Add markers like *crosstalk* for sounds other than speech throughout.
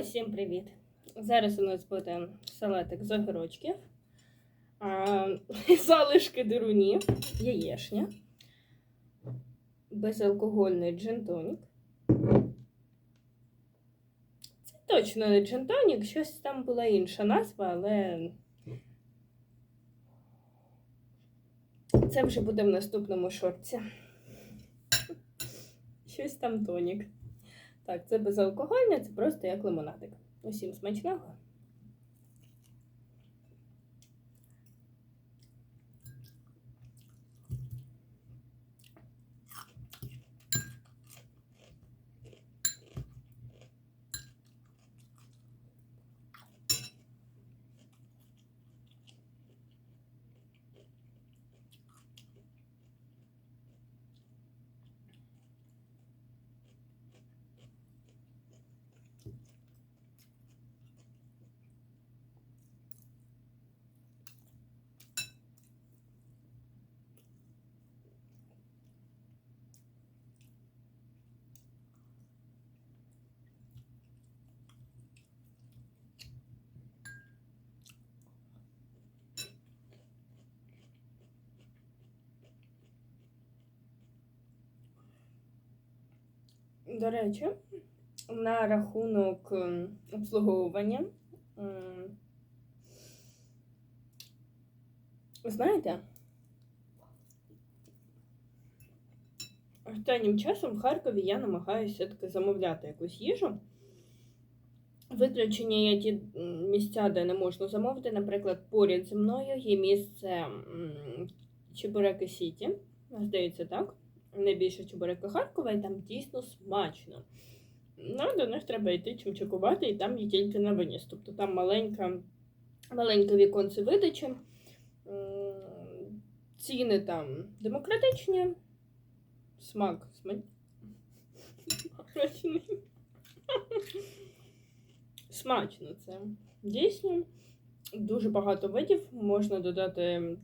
Усім привіт! Зараз у нас буде салатик з огірочків, *laughs* залишки дирунів, яєшня, безалкогольний джин-тонік. Це точно не джин-тонік, щось там була інша назва, але це вже буде в наступному шорті. Щось там тонік. Так, це безалкогольне, це просто як лимонадик. Усім смачного. До речі, на рахунок ем, обслуговування. Знаєте, останнім часом в Харкові я намагаюся все-таки замовляти якусь їжу. Виключення є ті місця, де не можна замовити. Наприклад, поряд зі мною є місце Чебуреки Сіті. Здається, так. Найбільше чебуреки Харкова, і там дійсно смачно. Ну, до них треба йти чимчикувати, і там є тільки на виніс. Тобто там маленька, маленьке віконце видачі. Ціни там демократичні. Смак смачний. Смачно це. Дійсно, дуже багато видів можна додати.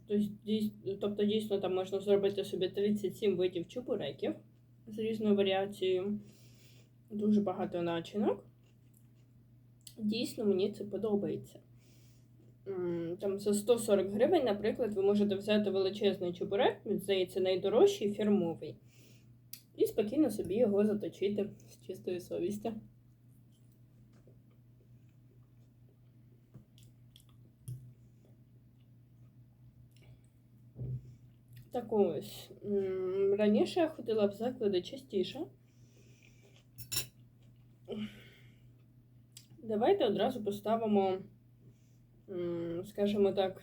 Тобто, дійсно, там можна зробити собі 37 видів чебуреків з різною варіацією. Дуже багато начинок. Дійсно, мені це подобається. Там за 140 гривень, наприклад, ви можете взяти величезний чебурек, здається, найдорожчий фірмовий. І спокійно собі його заточити з чистою совістю. Так ось. Раніше я ходила в заклади частіше. Давайте одразу поставимо, скажімо так.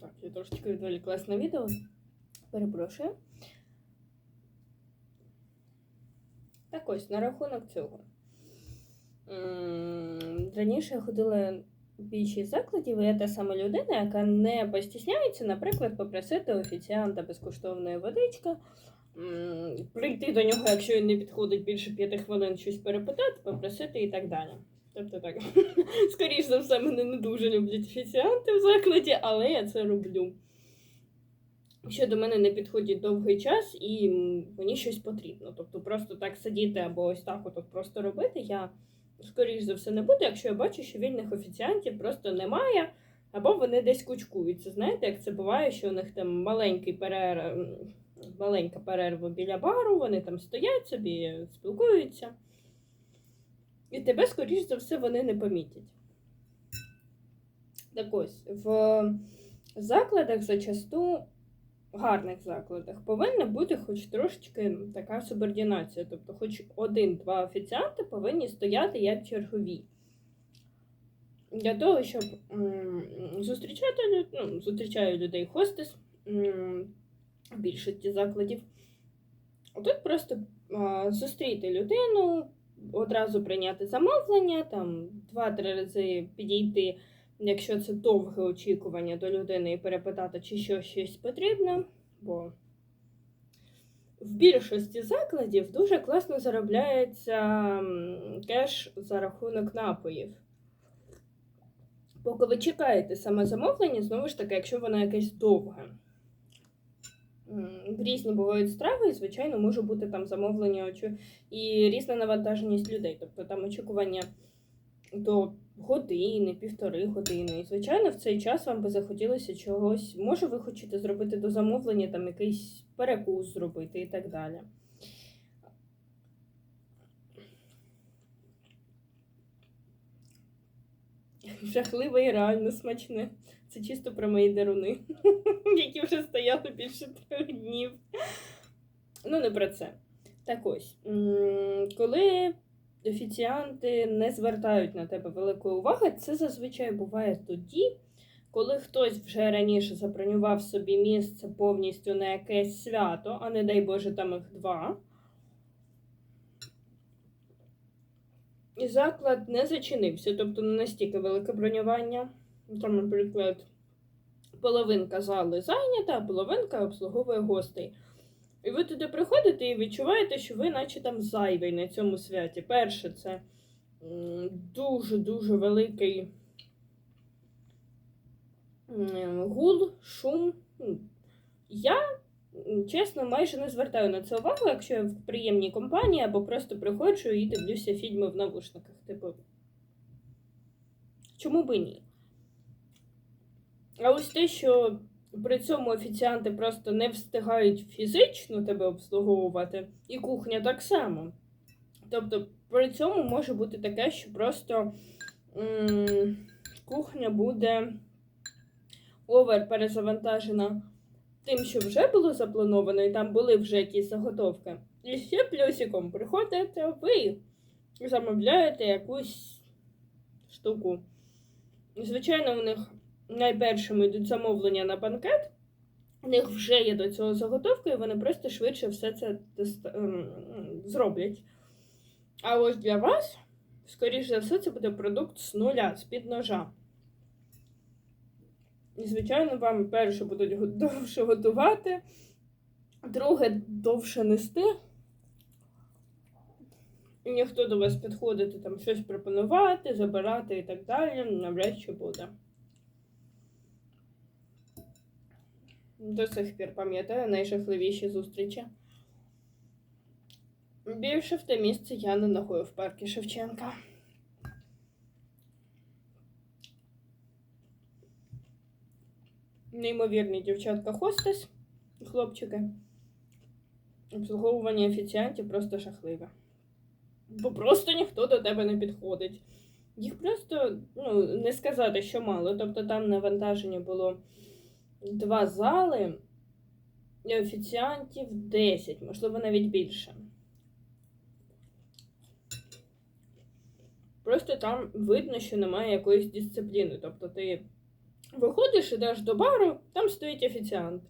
Так, я трошечки відволіклась на відео. Перепрошую. Так ось, на рахунок цього. Раніше я ходила більшість закладів, я та сама людина, яка не постісняється, наприклад, попросити офіціанта безкоштовної водички, прийти до нього, якщо він не підходить більше п'яти хвилин, щось перепитати, попросити і так далі. Тобто так, *laughs* скоріш за все, мене не дуже люблять офіціанти в закладі, але я це роблю. Що до мене не підходить довгий час і мені щось потрібно. Тобто просто так сидіти або ось так от просто робити, я скоріш за все не буду, якщо я бачу, що вільних офіціантів просто немає, або вони десь кучкуються. Знаєте, як це буває, що у них там маленький перерв, маленька перерва біля бару, вони там стоять собі, спілкуються. І тебе, скоріш за все, вони не помітять. Так ось, в закладах зачасту гарних закладах повинна бути хоч трошечки така субординація. Тобто, хоч один-два офіціанти повинні стояти як чергові. Для того, щоб зустрічати ну, зустрічаю людей хостес більшості закладів. Тут просто зустріти людину, одразу прийняти замовлення, там два-три рази підійти якщо це довге очікування до людини і перепитати, чи що щось потрібно, бо в більшості закладів дуже класно заробляється кеш за рахунок напоїв. Поки ви чекаєте саме замовлення, знову ж таки, якщо воно якесь довге. Різні бувають страви, і, звичайно, може бути там замовлення і різна навантаженість людей. Тобто там очікування до години, півтори години. І, звичайно, в цей час вам би захотілося чогось. Може, ви хочете зробити до замовлення, там якийсь перекус зробити і так далі. Жахливе і реально смачне. Це чисто про мої деруни, *laughs* які вже стояли більше трьох днів. Ну, не про це. Так ось, коли офіціанти не звертають на тебе великої уваги, це зазвичай буває тоді, коли хтось вже раніше забронював собі місце повністю на якесь свято, а не дай Боже, там їх два. І заклад не зачинився, тобто не настільки велике бронювання. Там, наприклад, половинка зали зайнята, а половинка обслуговує гостей. І ви туди приходите і відчуваєте, що ви, наче там зайвий на цьому святі. Перше, це дуже-дуже великий гул, шум. Я, чесно, майже не звертаю на це увагу, якщо я в приємній компанії або просто приходжу і дивлюся фільми в навушниках. Типу, чому би ні? А ось те, що при цьому офіціанти просто не встигають фізично тебе обслуговувати, і кухня так само. Тобто, при цьому може бути таке, що просто м- кухня буде овер перезавантажена тим, що вже було заплановано, і там були вже якісь заготовки. І ще плюсиком приходите ви замовляєте якусь штуку. Звичайно, у них найпершими йдуть замовлення на банкет. У них вже є до цього заготовки, і вони просто швидше все це ем, зроблять. А ось для вас, скоріш за все, це буде продукт з нуля, з-під ножа. І, звичайно, вам перше будуть *laughs* довше готувати, друге довше нести. І ніхто до вас підходити, там щось пропонувати, забирати і так далі, навряд чи буде. До сих пір пам'ятаю найжахливіші зустрічі. Більше в те місце я не ногою в парку Шевченка. Неймовірні дівчатка хостес, хлопчики. Обслуговування офіціантів просто жахливе. Бо просто ніхто до тебе не підходить. Їх просто ну, не сказати, що мало. Тобто там навантаження було два зали і офіціантів 10, можливо, навіть більше. Просто там видно, що немає якоїсь дисципліни. Тобто ти виходиш, ідеш до бару, там стоїть офіціант.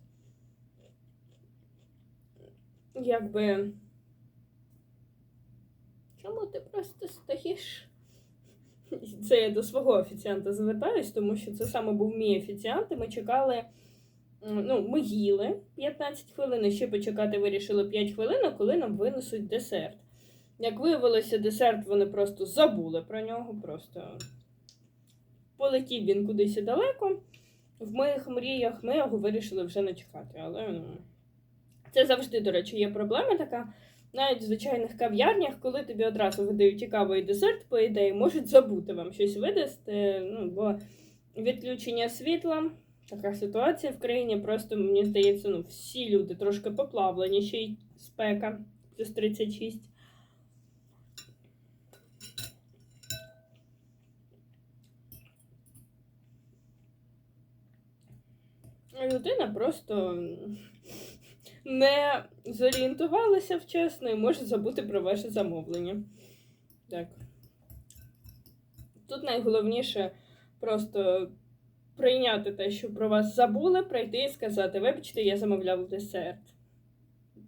Якби. Чому ти просто стоїш? Це я до свого офіціанта звертаюсь, тому що це саме був мій офіціант, і ми чекали. Ну, ми їли 15 хвилин, і ще почекати вирішили 5 хвилин, коли нам винесуть десерт. Як виявилося, десерт вони просто забули про нього, просто полетів він кудись далеко. В моїх мріях ми його вирішили вже не чекати. Але ну, це завжди, до речі, є проблема така. Навіть в звичайних кав'ярнях, коли тобі одразу видають цікавий десерт, по ідеї, можуть забути вам щось видасти. Ну, бо відключення світла, така ситуація в країні. Просто мені здається, ну, всі люди трошки поплавлені, ще й спека плюс 36. Людина просто не зорієнтувалася вчасно і може забути про ваше замовлення. Так. Тут найголовніше просто прийняти те, що про вас забули, прийти і сказати: вибачте, я замовляв десерт.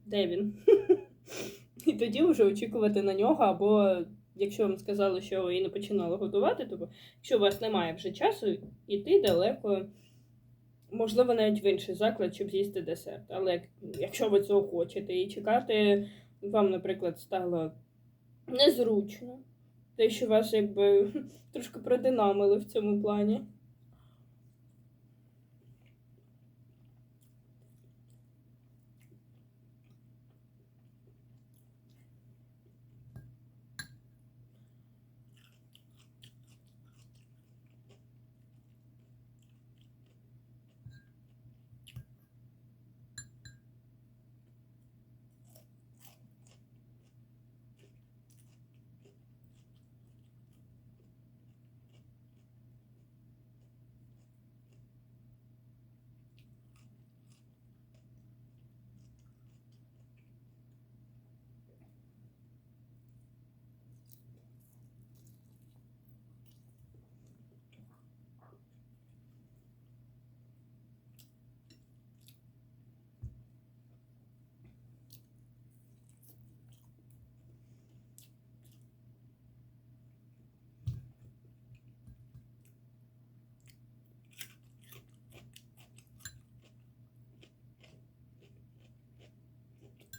Де він? *laughs* І тоді вже очікувати на нього, або якщо вам сказали, що і не починали готувати, то якщо у вас немає вже часу, іти далеко, можливо, навіть в інший заклад, щоб з'їсти десерт. Але як- якщо ви цього хочете і чекати, вам, наприклад, стало незручно, те, що вас якби *laughs* трошки продинамили в цьому плані.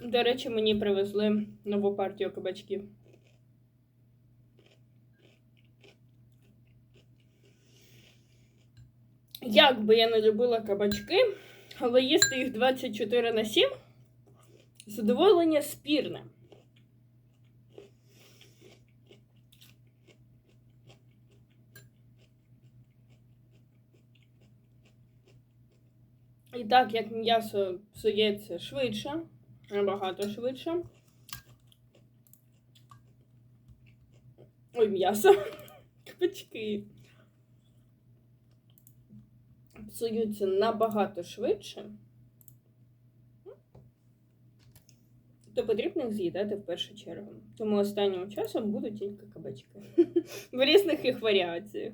До речі, мені привезли нову партію кабачків. Як би я не любила кабачки, але їсти їх 24 на 7 задоволення спірне. І так як м'ясо псується швидше, набагато швидше. Ой, м'ясо. *laughs* Кабачки. Псуються набагато швидше. То потрібно їх з'їдати в першу чергу. Тому останнім часом будуть тільки кабачки. *laughs* В різних їх варіаціях.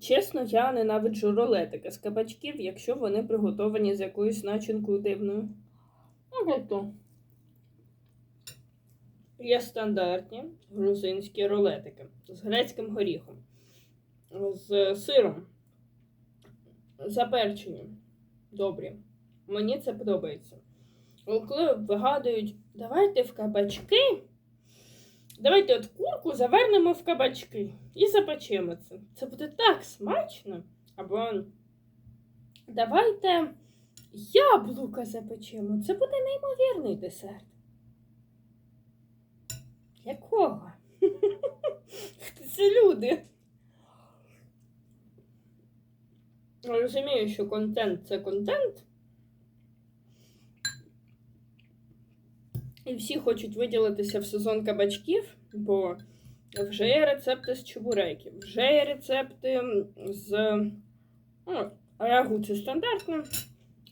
Чесно, я ненавиджу рулетики з кабачків, якщо вони приготовані з якоюсь начинкою дивною. Ну, тобто. Є стандартні грузинські рулетики з грецьким горіхом, з сиром, заперчені. Добрі. Мені це подобається. Коли вигадують, давайте в кабачки, давайте от курку завернемо в кабачки і запечемо це. Це буде так смачно. Або давайте яблука запечемо. Це буде неймовірний десерт. Якого? Це люди? Розумію, що контент це контент. І всі хочуть виділитися в сезон кабачків, бо вже є рецепти з чебуреків, вже є рецепти з ну, рагу це стандартно.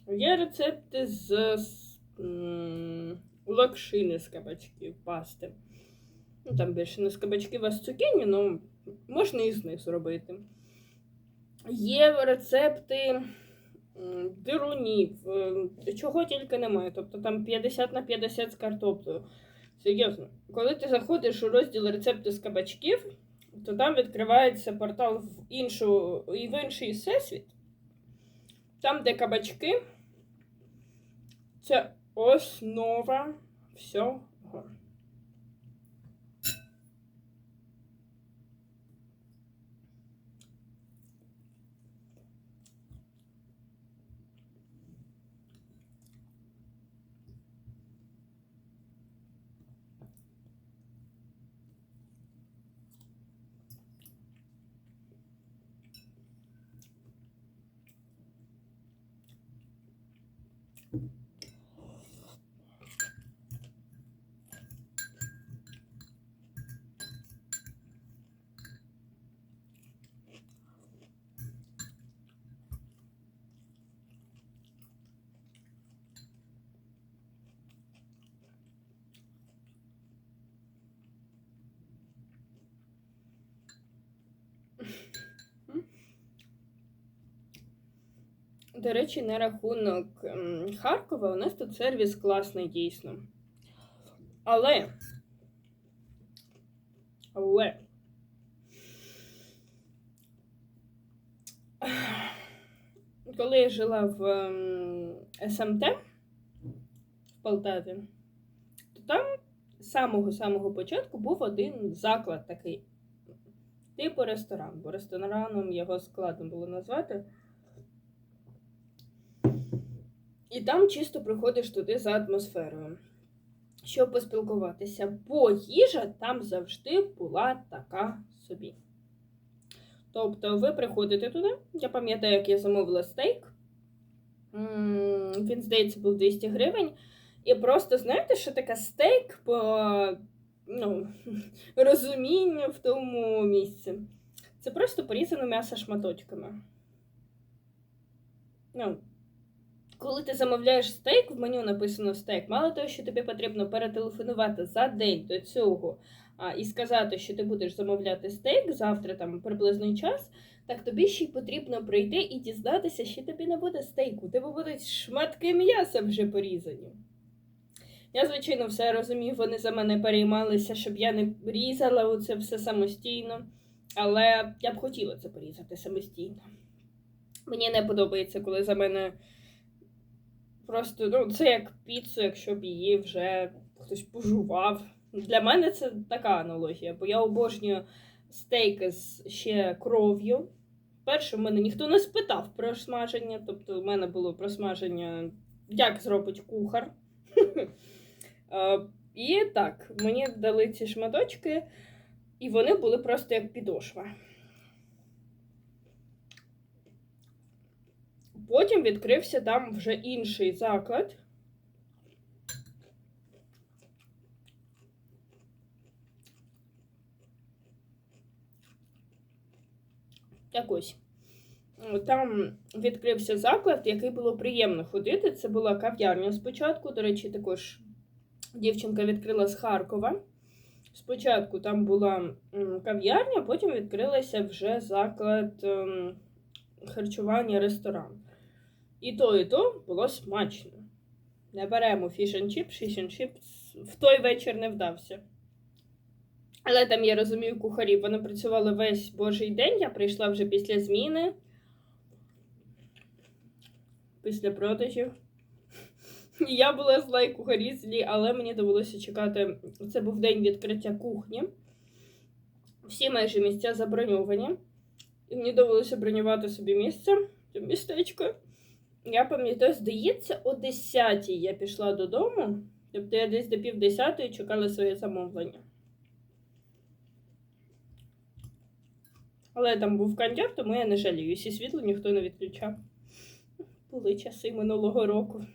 Є рецепти з, з м, локшини з кабачків, пасти. Ну, там більше не з кабачків, а з цукіні, ну можна і з них зробити. Є рецепти дирунів, чого тільки немає. Тобто там 50 на 50 з картоплею. Серйозно, коли ти заходиш у розділ рецепти з кабачків, то там відкривається портал в іншу і в інший всесвіт. Там, де кабачки, це основа всього. До речі, на рахунок ем, Харкова у нас тут сервіс класний дійсно. Але. Але. Коли я жила в ем, СМТ в Полтаві, то там з самого-самого початку був один заклад такий, типу ресторан, бо рестораном його складно було назвати. І там чисто приходиш туди за атмосферою, щоб поспілкуватися. Бо їжа там завжди була така собі. Тобто, ви приходите туди, я пам'ятаю, як я замовила стейк. Він, здається, був 200 гривень. І просто знаєте, що таке стейк по ну, *laughs* розумінню в тому місці. Це просто порізане м'ясо шматочками. Ну, коли ти замовляєш стейк, в меню написано стейк. Мало того, що тобі потрібно перетелефонувати за день до цього а, і сказати, що ти будеш замовляти стейк завтра, там приблизний час, так тобі ще й потрібно прийти і дізнатися, що тобі не буде стейку. Тебе будуть шматки м'яса вже порізані. Я, звичайно, все розумію, вони за мене переймалися, щоб я не різала це все самостійно. Але я б хотіла це порізати самостійно. Мені не подобається, коли за мене просто ну, це як піцу, якщо б її вже хтось пожував. Для мене це така аналогія, бо я обожнюю стейки з ще кров'ю. Перше, в мене ніхто не спитав про смаження, тобто в мене було про смаження, як зробить кухар. *laughs* Е, І так, мені дали ці шматочки, і вони були просто як підошва. Потім відкрився там вже інший заклад. Так ось. Там відкрився заклад, який було приємно ходити. Це була кав'ярня спочатку. До речі, також дівчинка відкрила з Харкова. Спочатку там була кав'ярня, потім відкрилася вже заклад ем, харчування, ресторан. І то, і то було смачно. Не беремо фіш and чіп, фіш and чіп в той вечір не вдався. Але там, я розумію, кухарі, вони працювали весь божий день. Я прийшла вже після зміни, після продажів. Я була зла і кухарі злі, але мені довелося чекати. Це був день відкриття кухні. Всі майже місця заброньовані. І мені довелося бронювати собі місце, містечко. Я пам'ятаю, здається, о 10 я пішла додому. Тобто я десь до пів десятої чекала своє замовлення. Але там був кондьор, тому я не жаліюсь. І світло ніхто не відключав. Були часи минулого року.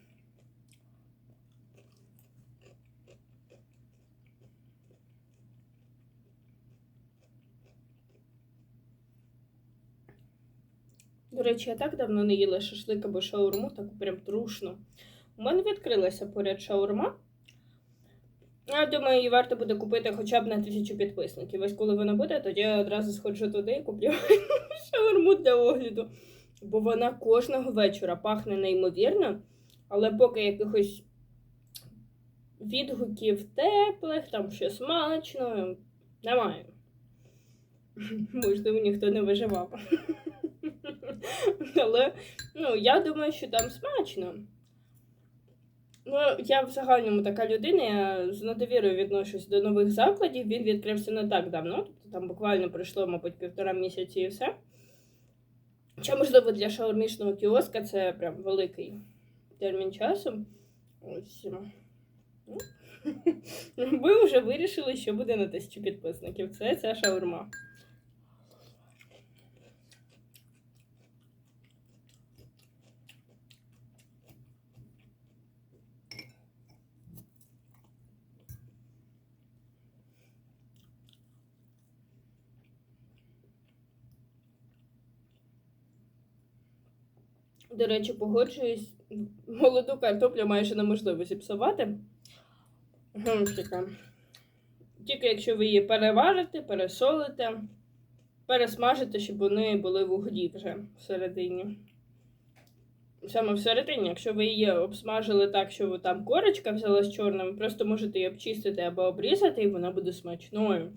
До речі, я так давно не їла шашлик або шаурму, таку прям трушну. У мене відкрилася поряд шаурма. Я думаю, її варто буде купити хоча б на тисячу підписників. Ось коли вона буде, тоді я одразу сходжу туди і куплю *laughs* шаурму для огляду. Бо вона кожного вечора пахне неймовірно, але поки якихось відгуків теплих, там що смачно, немає. Можливо, ніхто не виживав. *laughs* *laughs* Але ну, я думаю, що там смачно. Ну, я в загальному така людина, я з недовірою відношусь до нових закладів. Він відкрився не так давно, тобто там буквально пройшло, мабуть, півтора місяці і все. Чи, можливо, для шаурмічного кіоска це прям великий термін часу. Ось. Ну. *laughs* Ми вже вирішили, що буде на тисячу підписників. Це ця шаурма. До речі, погоджуюсь, молоду картоплю майже неможливо зіпсувати. Тільки якщо ви її переварите, пересолите, пересмажите, щоб вони були в угді вже всередині. Саме всередині, якщо ви її обсмажили так, що там корочка взяла з чорним, просто можете її обчистити або обрізати, і вона буде смачною.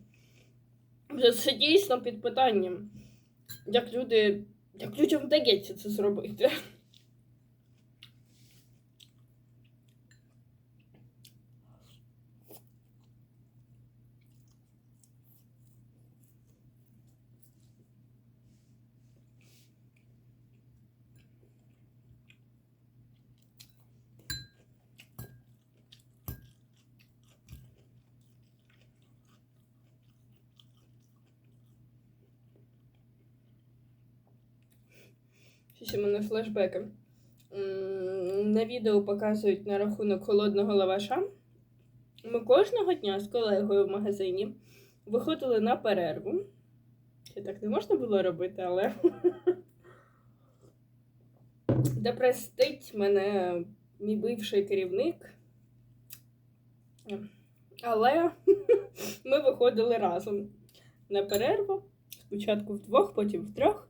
Це дійсно під питанням. Як люди як людям вдається це зробити. Щось у мене флешбеки. На відео показують на рахунок холодного лаваша. Ми кожного дня з колегою в магазині виходили на перерву. Ще так не можна було робити, але. *laughs* Де простить мене мій бивший керівник. Але *laughs* ми виходили разом на перерву. Спочатку вдвох, потім втрьох.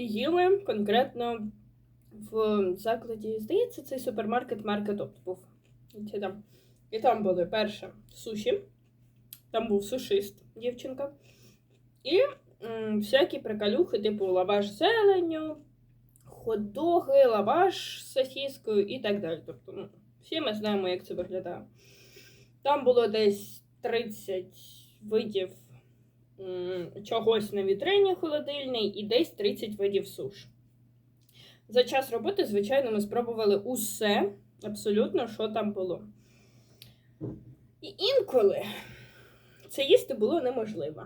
І їли конкретно в закладі, здається, цей супермаркет Маркет Опт був. І там, були перше суші, Там був сушист, дівчинка. І м, всякі приколюхи, типу лаваш з зеленню, хот-доги, лаваш з сосіскою і так далі. Тобто, ну, всі ми знаємо, як це виглядає. Там було десь 30 видів чогось на вітрині холодильній і десь 30 видів суш. За час роботи, звичайно, ми спробували усе, абсолютно, що там було. І інколи це їсти було неможливо.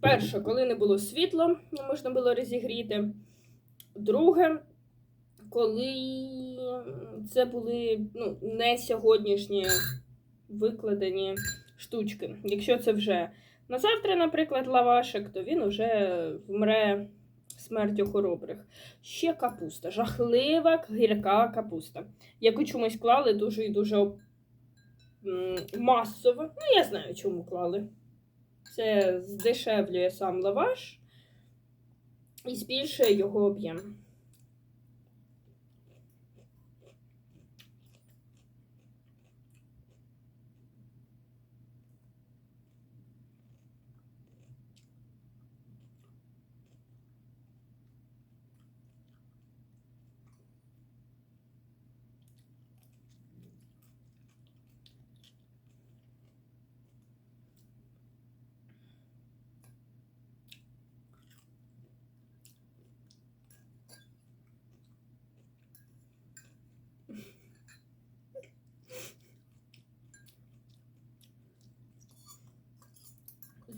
Перше, коли не було світла, не можна було розігріти. Друге, коли це були ну, не сьогоднішні викладені штучки. Якщо це вже на завтра, наприклад, лавашик, то він вже вмре смертю хоробрих. Ще капуста, жахлива гірка капуста, яку чомусь клали дуже і дуже масово. Ну, я знаю, чому клали. Це здешевлює сам лаваш і збільшує його об'єм.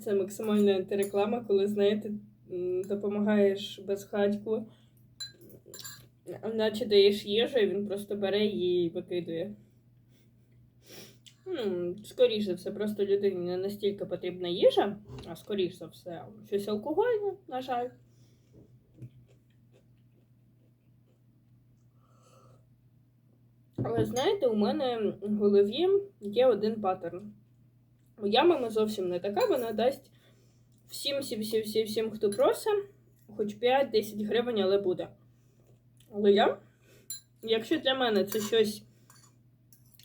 Це максимальна антиреклама, коли, знаєте, допомагаєш безхатьку, наче даєш їжу, і він просто бере її і викидує. М, Скоріш за все, просто людині не настільки потрібна їжа, а скоріш за все, щось алкогольне, на жаль. Але знаєте, у мене в голові є один паттерн. Моя мама зовсім не така, вона дасть всім, всім, всім, всім, всім хто просить, хоч 5-10 гривень, але буде. Але я, якщо для мене це щось,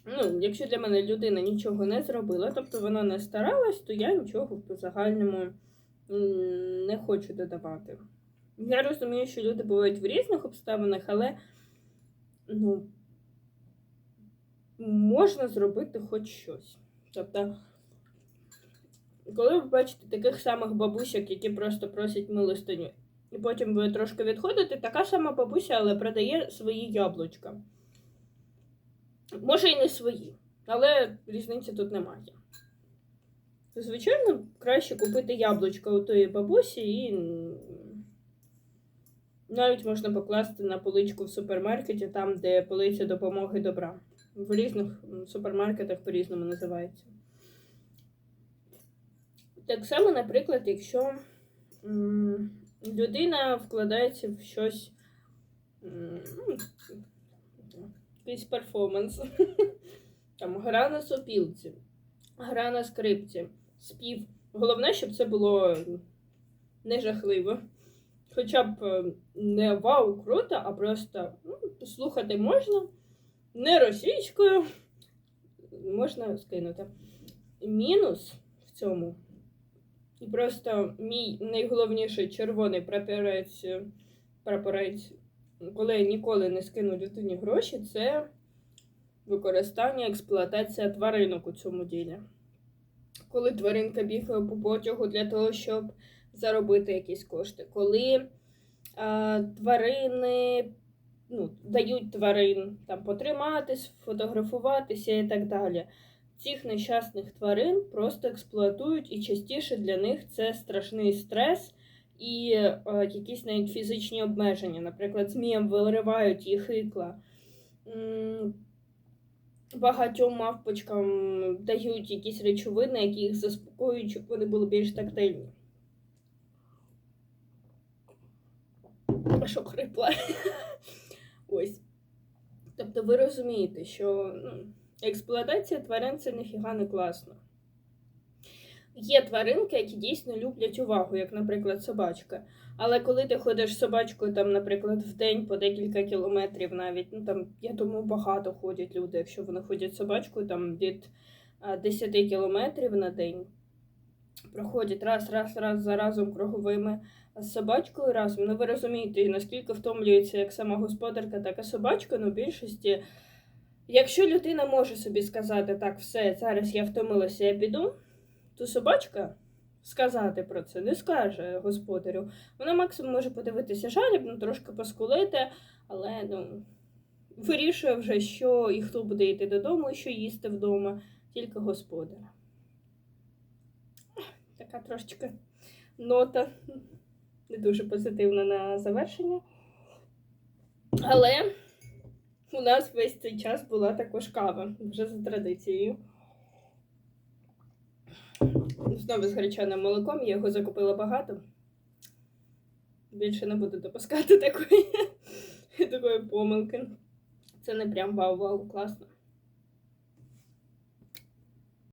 ну, якщо для мене людина нічого не зробила, тобто вона не старалась, то я нічого в загальному не хочу додавати. Я розумію, що люди бувають в різних обставинах, але ну, можна зробити хоч щось. Тобто, коли ви бачите таких самих бабусяк, які просто просять милостиню, і потім ви трошки відходите, така сама бабуся, але продає свої яблучка. Може і не свої, але різниці тут немає. Звичайно, краще купити яблучка у тої бабусі і навіть можна покласти на поличку в супермаркеті, там, де полиця допомоги добра. В різних супермаркетах по-різному називається. Так само, наприклад, якщо людина вкладається в щось, ну, якийсь перформанс, *laughs* там гра на сопілці, гра на скрипці, спів. Головне, щоб це було не жахливо. Хоча б е, не вау, круто, а просто ну, послухати можна, не російською, можна скинути. Мінус в цьому. І просто мій найголовніший червоний прапорець, прапорець, коли я ніколи не скину людині гроші, це використання, експлуатація тваринок у цьому ділі. Коли тваринка бігає по потягу для того, щоб заробити якісь кошти. Коли а, тварини ну, дають тварин там потриматись, фотографуватися і так далі. Цих нещасних тварин просто експлуатують, і частіше для них це страшний стрес і е, якісь навіть фізичні обмеження. Наприклад, зміям виривають їх ікла. Багатьом мавпочкам дають якісь речовини, які їх заспокоюють, щоб вони були більш тактильні. Що хрипла? *laughs* Ось. Тобто ви розумієте, що ну, експлуатація тварин це ніфіга не класно. Є тваринки, які дійсно люблять увагу, як, наприклад, собачка. Але коли ти ходиш з собачкою, там, наприклад, в день по декілька кілометрів навіть, ну там, я думаю, багато ходять люди, якщо вони ходять з собачкою там від а, 10 кілометрів на день. Проходять раз, раз, раз за разом круговими з собачкою разом. Ну ви розумієте, наскільки втомлюється як сама господарка, так і собачка. Ну, більшості, якщо людина може собі сказати, так, все, зараз я втомилася, я піду, то собачка сказати про це не скаже господарю. Вона максимум може подивитися жалібно, трошки поскулити, але ну, вирішує вже, що і хто буде йти додому, і що їсти вдома, тільки господар. Така трошечки нота не дуже позитивна на завершення. Але у нас весь цей час була також кава, вже за традицією. Знову з гречаним молоком, я його закупила багато. Більше не буду допускати *laughs* такої, такої помилки. Це не прям вау-вау, класно.